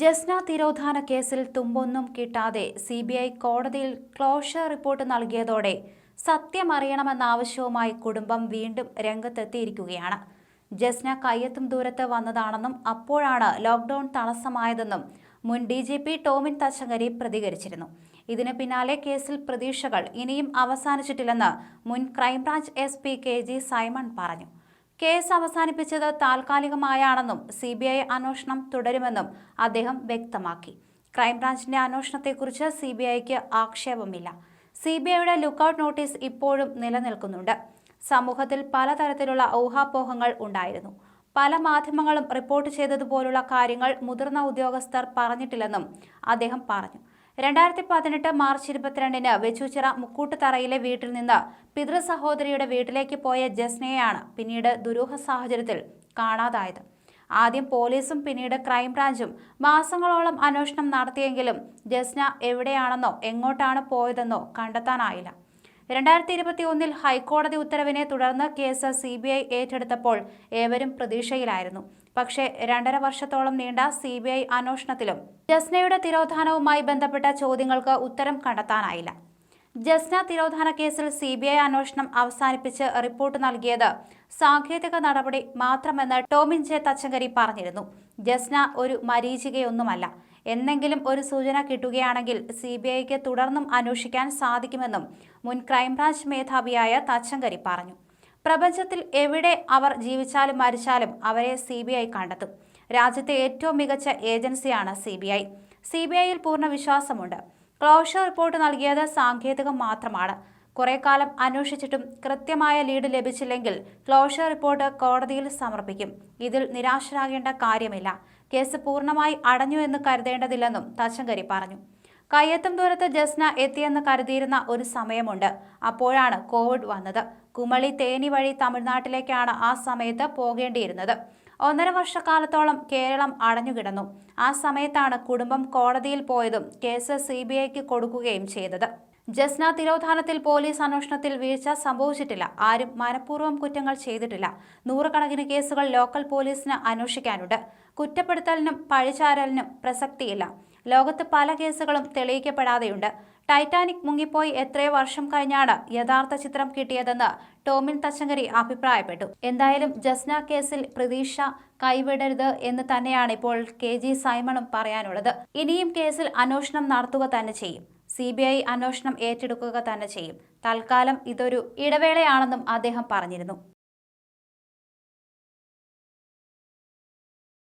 ജസ്ന തിരോധാന കേസിൽ തുമ്പൊന്നും കിട്ടാതെ സി ബി ഐ കോടതിയിൽ ക്ലോഷർ റിപ്പോർട്ട് നൽകിയതോടെ സത്യം അറിയണമെന്ന ആവശ്യവുമായി കുടുംബം വീണ്ടും രംഗത്തെത്തിയിരിക്കുകയാണ്. ജസ്ന കയ്യെത്തും ദൂരത്ത് വന്നതാണെന്നും അപ്പോഴാണ് ലോക്ക്ഡൌൺ തടസ്സമായതെന്നും മുൻ D G P Tomin Thachankary പ്രതികരിച്ചിരുന്നു. ഇതിന് പിന്നാലെ കേസിൽ പ്രതീക്ഷകൾ ഇനിയും അവസാനിച്ചിട്ടില്ലെന്ന് മുൻ crime branch S P K G Simon പറഞ്ഞു. കേസ് അവസാനിപ്പിച്ചത് താൽക്കാലികമായാണെന്നും സി ബി ഐ അന്വേഷണം തുടരുമെന്നും അദ്ദേഹം വ്യക്തമാക്കി. ക്രൈംബ്രാഞ്ചിന്റെ അന്വേഷണത്തെക്കുറിച്ച് സി ബി ഐക്ക് ആക്ഷേപമില്ല. സി ബി ഐയുടെ ലുക്കൌട്ട് നോട്ടീസ് ഇപ്പോഴും നിലനിൽക്കുന്നുണ്ട്. സമൂഹത്തിൽ പലതരത്തിലുള്ള ഊഹാപോഹങ്ങൾ ഉണ്ടായിരുന്നു. പല മാധ്യമങ്ങളും റിപ്പോർട്ട് ചെയ്തതുപോലുള്ള കാര്യങ്ങൾ മുതിർന്ന ഉദ്യോഗസ്ഥർ പറഞ്ഞിട്ടില്ലെന്നും അദ്ദേഹം പറഞ്ഞു. രണ്ടായിരത്തി പതിനെട്ട് മാർച്ച് ഇരുപത്തിരണ്ടിന് വെച്ചൂച്ചിറ മുക്കൂട്ടുതറയിലെ വീട്ടിൽ നിന്ന് പിതൃ സഹോദരിയുടെ വീട്ടിലേക്ക് പോയ ജസ്നയാണ് പിന്നീട് ദുരൂഹ സാഹചര്യത്തിൽ കാണാതായത്. ആദ്യം പോലീസും പിന്നീട് ക്രൈംബ്രാഞ്ചും മാസങ്ങളോളം അന്വേഷണം നടത്തിയെങ്കിലും ജസ്ന എവിടെയാണെന്നോ എങ്ങോട്ടാണ് പോയതെന്നോ കണ്ടെത്താനായില്ല. രണ്ടായിരത്തി ഇരുപത്തി ഒന്നിൽ ഹൈക്കോടതി ഉത്തരവിനെ തുടർന്ന് കേസ് സി ബി ഐ ഏറ്റെടുത്തപ്പോൾ ഏവരും പ്രതീക്ഷയിലായിരുന്നു. പക്ഷേ രണ്ടര വർഷത്തോളം നീണ്ട സി ബി ഐ അന്വേഷണത്തിലും ജസ്നയുടെ തിരോധാനവുമായി ബന്ധപ്പെട്ട ചോദ്യങ്ങൾക്ക് ഉത്തരം കണ്ടെത്താനായില്ല. ജസ്ന തിരോധാന കേസിൽ സി ബി ഐ അന്വേഷണം അവസാനിപ്പിച്ച് റിപ്പോർട്ട് നൽകിയത് സാങ്കേതിക നടപടി മാത്രമെന്ന് ടോമിൻ ജെ തച്ചങ്കരി പറഞ്ഞിരുന്നു. ജസ്ന ഒരു മരീചികയൊന്നുമല്ല. എന്നെങ്കിലും ഒരു സൂചന കിട്ടുകയാണെങ്കിൽ സി ബി ഐക്ക് തുടർന്നും അന്വേഷിക്കാൻ സാധിക്കുമെന്നും മുൻ ക്രൈംബ്രാഞ്ച് മേധാവിയായ തച്ചങ്കരി പറഞ്ഞു. പ്രപഞ്ചത്തിൽ എവിടെ അവർ ജീവിച്ചാലും മരിച്ചാലും അവരെ സി ബി ഐ കണ്ടെത്തും. രാജ്യത്തെ ഏറ്റവും മികച്ച ഏജൻസിയാണ് C B I. C B ഐയിൽ പൂർണ വിശ്വാസമുണ്ട്. ക്ലോഷർ റിപ്പോർട്ട് നൽകിയത് സാങ്കേതികം മാത്രമാണ്. കുറെ കാലം അന്വേഷിച്ചിട്ടും കൃത്യമായ ലീഡ് ലഭിച്ചില്ലെങ്കിൽ ക്ലോഷർ റിപ്പോർട്ട് കോടതിയിൽ സമർപ്പിക്കും. ഇതിൽ നിരാശരാകേണ്ട കാര്യമില്ല. കേസ് പൂർണമായി അടഞ്ഞു എന്ന് കരുതേണ്ടതില്ലെന്നും തച്ചങ്കരി പറഞ്ഞു. കയ്യെത്തും ദൂരത്ത് ജസ്ന എത്തിയെന്ന് കരുതിയിരുന്ന ഒരു സമയമുണ്ട്. അപ്പോഴാണ് കോവിഡ് വന്നത്. കുമളി തേനി വഴി തമിഴ്നാട്ടിലേക്കാണ് ആ സമയത്ത് പോകേണ്ടിയിരുന്നത്. ഒന്നര വർഷക്കാലത്തോളം കേരളം അടഞ്ഞുകിടന്നു ആ സമയത്താണ് കുടുംബം കോടതിയിൽ പോയതും കേസ് സി കൊടുക്കുകയും ചെയ്തത്. ജസ്ന തിരോധാനത്തിൽ പോലീസ് അന്വേഷണത്തിൽ വീഴ്ച സംഭവിച്ചിട്ടില്ല. ആരും മനഃപൂർവം കുറ്റങ്ങൾ ചെയ്തിട്ടില്ല. നൂറുകണക്കിന് കേസുകൾ ലോക്കൽ പോലീസിന് അന്വേഷിക്കാനുണ്ട്. കുറ്റപ്പെടുത്തലിനും പഴിചാരലിനും പ്രസക്തിയില്ല. ലോകത്ത് പല കേസുകളും തെളിയിക്കപ്പെടാതെയുണ്ട്. ടൈറ്റാനിക് മുങ്ങിപ്പോയി എത്രയോ വർഷം കഴിഞ്ഞാണ് യഥാർത്ഥ ചിത്രം കിട്ടിയതെന്ന് ടോമിൻ തച്ചങ്കരി അഭിപ്രായപ്പെട്ടു. എന്തായാലും ജസ്ന കേസിൽ പ്രതീക്ഷ കൈവിടരുത് എന്ന് തന്നെയാണ് ഇപ്പോൾ കെ സൈമണും പറയാനുള്ളത്. ഇനിയും കേസിൽ അന്വേഷണം നടത്തുക തന്നെ ചെയ്യും. സി ബി ഐ അന്വേഷണം ഏറ്റെടുക്കുക തന്നെ ചെയ്യും. തൽക്കാലം ഇതൊരു ഇടവേളയാണെന്നും അദ്ദേഹം പറഞ്ഞിരുന്നു.